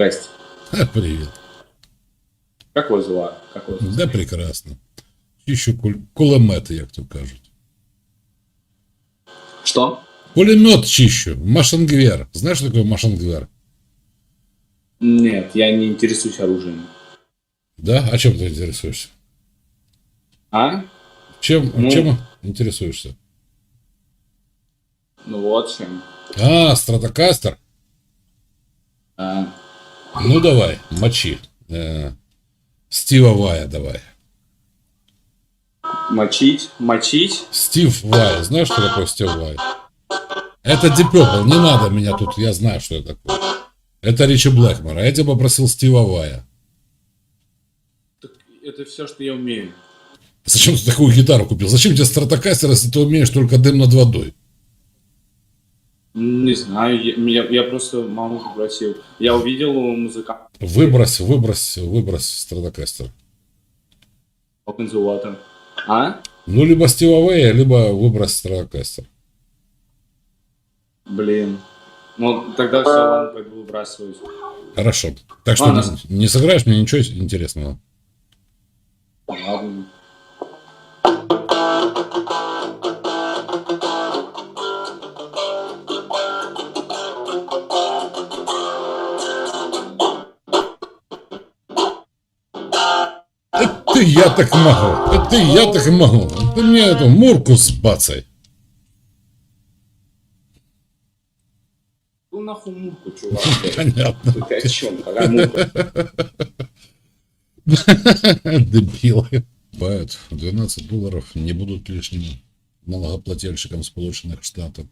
Здрасте. А, Привет. Как вас звати? Как вас Да прекрасно. Чищу куль- кулемети, як то кажуть. Что? Пулемет чищу. Машингвер. Знаешь, что такое машингвер? Нет, я не интересуюсь оружием. Да? А чем ты интересуешься? А? Чем, Ну. чем интересуешься? Ну вот чем. А, стратокастер? А, Ну давай, мочи. Э, Стива Вая давай. мочить, мочить. Стив Вай. Знаешь, что такое Стив Вай? Это Deep Purple. Не надо меня тут, я знаю, что это такое. Это Ричи Блэкмор. А я тебя попросил Стива Вая. Так это все, что я умею. Зачем ты такую гитару купил? Зачем тебе стратокастер, если ты умеешь только дым над водой? Не знаю, я, я просто маму попросил. Я увидел музыканта Выбрось, выбрось, выбрось стратокастер. Open the Water. А? Ну, либо Стива Вэя, либо выбрось стратокастер. Блин. Ну, тогда все, ладно, пойду выбрасывать. Хорошо. Так что не, не сыграешь мне ничего интересного? Ладно. Это я так могу. Это я так могу. Ты мне эту мурку сбацай. Ну нахуй мурку, чувак. Понятно. Ты о чем? Какая мурка? Дебилы. Бывает, 12 долларов не будут лишними налогоплательщикам Сполученных Штатов.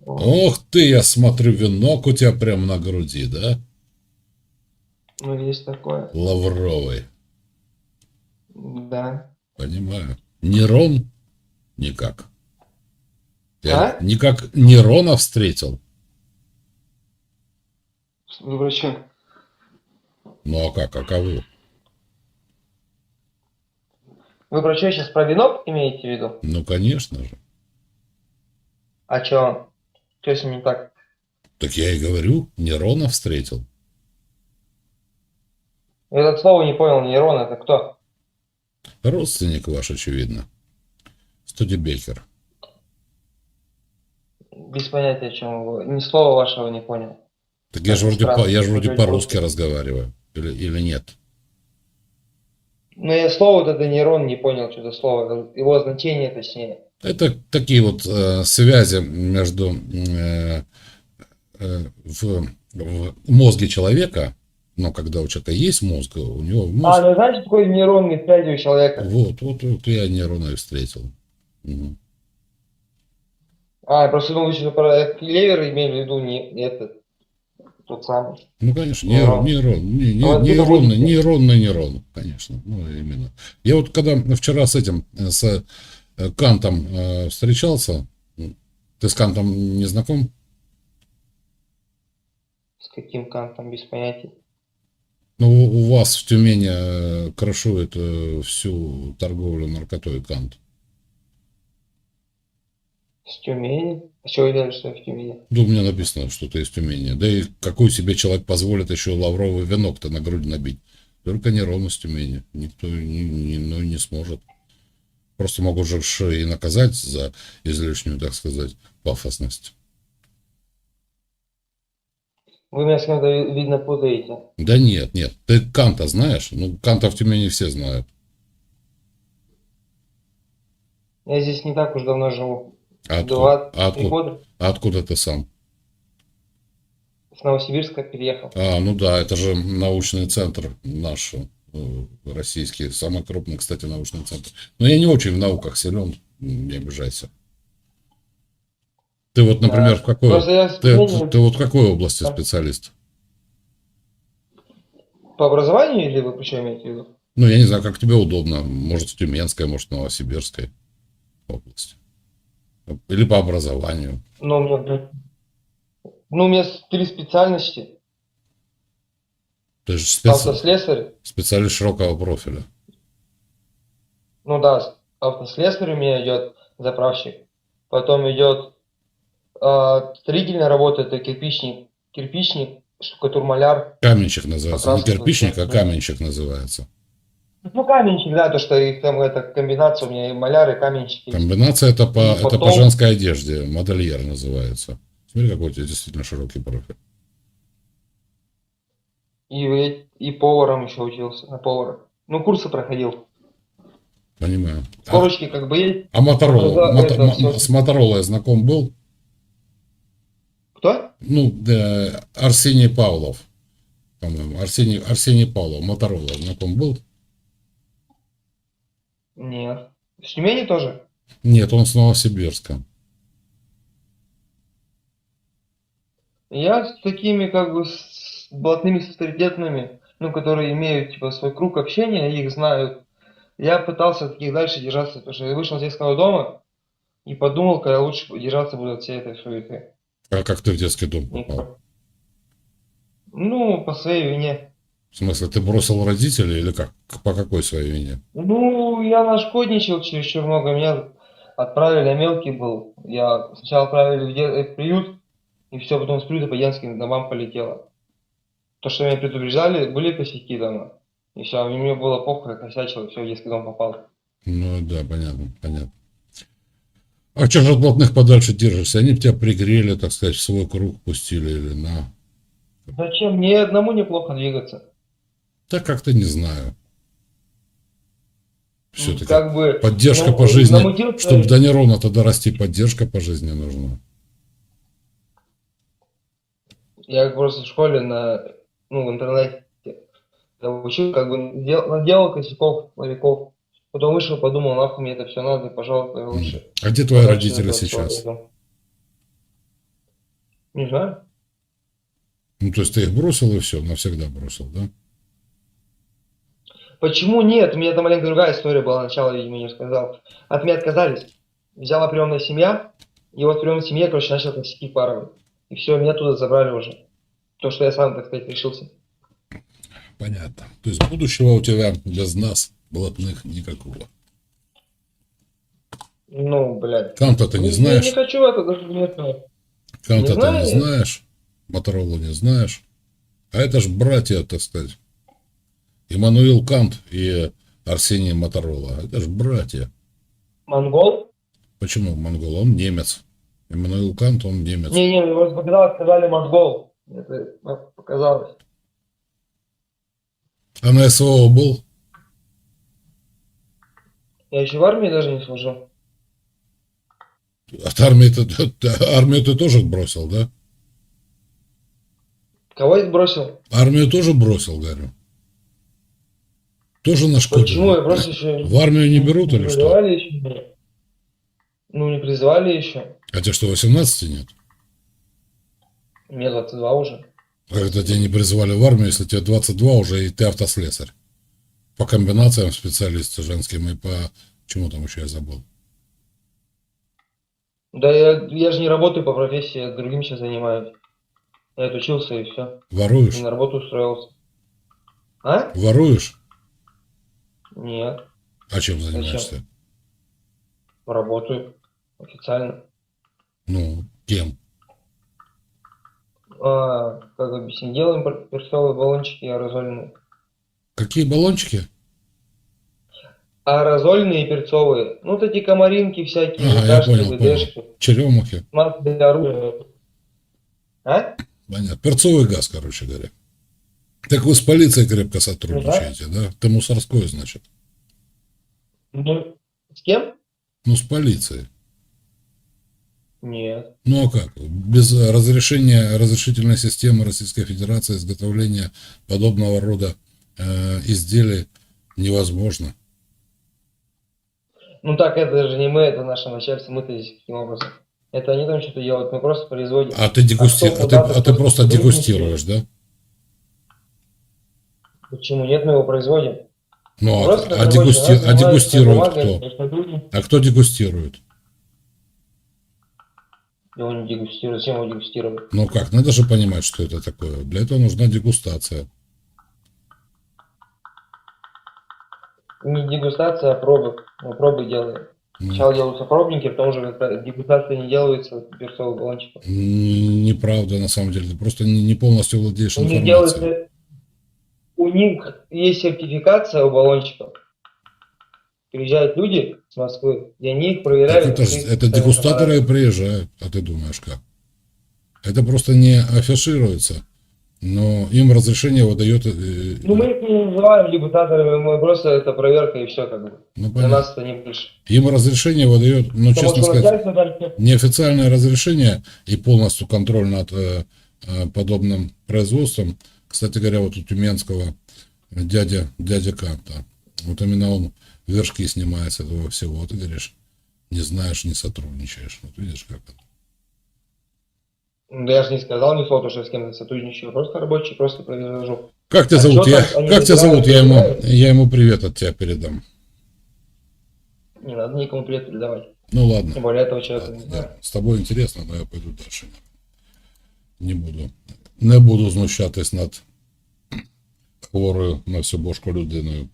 Ох ты, я смотрю, венок у тебя прям на груди, да? Ну, есть такое. Лавровый. Да. Понимаю. Нерон? Никак. Я А? никак Нерона встретил. Чё? Ну а как, а кого? Вы про что сейчас про вино имеете в виду? Ну, конечно же. А чё? Чё с ним не так? Так я и говорю, Нерона встретил. Я это слово не понял, нейрон это кто? Родственник ваш, очевидно. Студебекер. Без понятия, о чем вы. Ни слова вашего не понял. Так я же вроде, по, я же вроде по-русски разговариваю. Или, или нет? Но я слово это нейрон не понял, что это слово. Его значение точнее. Это такие вот э, связи между э, э, в, в мозге человека. Но когда у человека есть мозг, у него А, мозг... ну знаешь, что такое нейронные связи у человека? Вот, вот, вот я Нерона и встретил. Мгм. А, я просто думал, что про клевер имели в виду не этот. Тот самый. Ну, конечно, Нейрон. нейрон, нейрон, не- не- нейронный, будете? нейронный нейрон, конечно, ну, именно. Я вот когда вчера с этим, э, с э, Кантом э, встречался, ты с Кантом не знаком? С каким кантом, без понятия. Ну, у вас в Тюмени крышует э, всю торговлю наркотой Кант. С Тюмени? А что вы делали, что я в Тюмени? Да у меня написано, что ты из Тюмени. Да и какой себе человек позволит еще лавровый венок-то на грудь набить? Только нейрон из Тюмени. Никто не, не- ну, не сможет. Просто могут же и наказать за излишнюю, так сказать, пафосность. Вы меня с кем-то, видно, путаете. Да нет, нет. Ты Канта знаешь? Ну, Канта в Тюмени все знают. Я здесь не так уж давно живу. А откуда, а откуда, года. а откуда ты сам? С Новосибирска переехал. А, ну да, это же научный центр наш, э, российский, самый крупный, кстати, научный центр. Но я не очень в науках силен, не обижайся. Ты вот, например, Да. в какой, ты, Тюмени ты вот в какой области специалист? по образованию или вы что имеете в виду? Ну, я не знаю, как тебе удобно. Может, в Тюменской, может, в Новосибирской области. Или по образованию. Ну, у меня, ну, у меня три специальности. Ты же специ- Автослесарь. специалист широкого профиля. Ну да, автослесарь у меня идет заправщик. Потом идет а, строительная работа, это кирпичник, кирпичник, штукатур-маляр. Каменщик называется. Не кирпичник, а каменщик называется. Ну, каменщик, да, то, что их там, это комбинация у меня и маляр, и каменщик. есть. Комбинация это по, И это по потом- женской одежде. Модельер называется. Смотри, какой у тебя действительно широкий профиль. И, и, поваром еще учился, на повара. Ну, курсы проходил. Понимаю. А, Корочки как бы есть. а Моторола? Ну, да, Мото- это м- всё. С Моторолой знаком был? Кто? Ну, да, Арсений Павлов. По-моему. Арсений, Арсений Павлов. Моторола знаком был? Нет. С Тюмени тоже? Нет, он с Новосибирска. Я с такими как бы с блатными с авторитетными, ну, которые имеют типа свой круг общения, их знают. Я пытался таких дальше держаться, потому что я вышел из детского дома и подумал, когда лучше держаться буду от всей этой суеты. А как ты в детский дом И попал? Ну, по своей вине. В смысле, ты бросил родителей или как? По какой своей вине? Ну, я нашкодничал чересчур много. Меня отправили, я мелкий был. Я сначала отправили в, де- э, в приют, и все, потом с приюта по детским домам полетело. То, что меня предупреждали, были косяки дома. И все, мне было похуй, я косячил, и все, в детский дом попал. Ну да, понятно, понятно. А что же от блатных подальше держишься? Они тебя пригрели, так сказать, в свой круг пустили или на... Зачем? Мне одному неплохо двигаться. Да как-то не знаю. Все-таки Как бы... поддержка ну, по жизни, намутил- чтобы до Нерона-то дорасти, поддержка по жизни нужна. Я просто в школе на, ну, в интернете учил, как бы дел, наделал косяков, ларьков. Потом вышел, подумал, нахуй мне это все надо, пожалуйста, я лучше. А где твои родители сейчас? Не знаю. Ну, то есть ты их бросил и все, навсегда бросил, да? Почему нет? У меня там маленько другая история была, начало, видимо, не сказал. От меня отказались. Взяла приемная семья, и вот в приемной семье, короче, начал косяки паровать. И все, меня туда забрали уже. То, что я сам, так сказать, решился. Понятно. То есть будущего у тебя без нас, блатных, никакого. Ну, блядь. Канта ты не Я знаешь? не хочу это даже ну. Канта ты не знаешь? Моторолу не знаешь? А это ж братья, так сказать. Иммануил Кант и Арсений Моторола. Это ж братья. Монгол? Почему монгол? Он немец. Иммануил Кант, он немец. Не-не, просто показалось, сказали монгол. Это показалось. А на СВО был? Я еще в армии даже не служил. От армии ты, армию ты тоже бросил, да? Кого я бросил? Армию тоже бросил, говорю. Тоже нашкодил. Почему? Я просто еще... В армию не берут не или что? еще. Ну, не призывали еще. А тебе что, 18 нет? Мне 22 уже. Когда тебя не призывали в армию, если тебе 22 уже, и ты автослесарь. По комбинациям специалист женским и по... Чему там еще я забыл? Да я, я же не работаю по профессии, я другим сейчас занимаюсь. Я отучился и все. Воруешь? И на работу устроился. А? Воруешь? Нет. А чем занимаешься? Работаю. Официально. Ну, кем? А, как объяснить? Делаем пер- перцовые баллончики аэрозольные. Какие баллончики? Аэрозольные и перцовые. Ну, вот эти комаринки всякие, Ага, я понял, понял. ВДшки. Черемухи? Маски для оружия. А? Понятно. Перцовый газ, короче говоря. Так вы с полицией крепко сотрудничаете, да? Ты мусорской, значит. Ну, с кем? Ну, с полицией. Нет. Ну а как? Без разрешения, разрешительной системы Российской Федерации изготовления подобного рода э, изделий невозможно. Ну так это же не мы, это наше начальство, мы-то здесь каким образом. Это они там что-то делают, мы просто производим. А ты, дегусти... А кто а ты, а ты просто дегустируешь, да? Почему нет, мы его производим. Ну, а, а, дегусти- а дегустирует кто? А кто дегустирует? Его не дегустируют, зачем его дегустировать? Ну как, надо же понимать, что это такое. Для этого нужна дегустация. Не дегустация, а пробы. Мы пробы делаем. Сначала делаются пробники, потом уже дегустация не делается перцовых баллончиков. Неправда, на самом деле. Ты просто не не полностью владеешь У них информацией. делается... У них есть сертификация у баллончиков. Приезжают люди с Москвы, и они их Так проверяют. это, ж- это дегустаторы приезжают, а ты думаешь как? Это просто не афишируется, но им разрешение выдает... э, Ну, мы их не называем дегустаторами, мы просто это проверка и все, как бы. ну, Для нас это не больше. Им разрешение выдает, ну, Потому честно сказать, неофициальное разрешение и полностью контроль над э, э, подобным производством. Кстати говоря, вот у Тюменского дядя, дядя Канта, вот именно он вершки снимает с этого всего. Вот ты говоришь, не знаешь, не сотрудничаешь. Вот видишь, как это. Ну, я же не сказал ни слова, что я с кем-то сотрудничаю, просто рабочий, просто произвожу. Как тебя А зовут? Я, как тебя зовут? Я ему, я ему привет от тебя передам. Не надо никому привет передавать. Ну ладно. Тем более этого человека не Да, знаю. З тобою інтересно, але я пойду далі. Не буду. Не буду знущатись над хворою на всю бошку людиною.